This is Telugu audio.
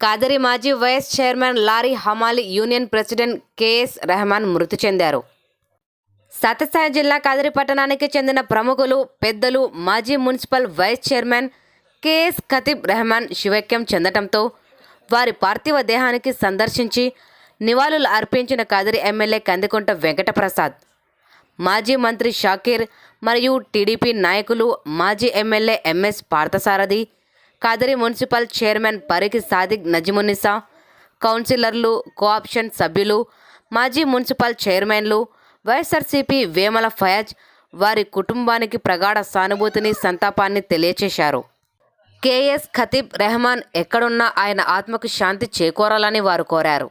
కాదరి మాజీ వైస్ చైర్మన్ లారీ హమాలి union president K S Rehman మృతి చెందారు. సత్యసాయి జిల్లా కాదరి పట్టణానికి చెందిన ప్రముఖులు పెద్దలు మాజీ municipal vice chairman K S Khatib Rehman శివైక్యం చెందటంతో వారి పార్థివ దేహానికి సందర్శించి నివాళులు అర్పించిన కాదరి ఎమ్మెల్యే కందికొంట వెంకటప్రసాద్ మాజీ మంత్రి షాకీర్ మరియు టీడీపీ నాయకులు మాజీ MLA M S Parthasarathi Kadari municipal chairman Pariki Sadiq Najimunisa కౌన్సిలర్లు కోఆప్షన్ సభ్యులు మాజీ మున్సిపల్ చైర్మన్లు వైఎస్ఆర్సీపీ వేమల ఫయాజ్ వారి కుటుంబానికి ప్రగాఢ సానుభూతిని సంతాపాన్ని తెలియచేశారు. కేఎస్ ఖతీబ్ రెహమాన్ ఎక్కడున్నా ఆయన ఆత్మకు శాంతి చేకూరాలని వారు కోరారు.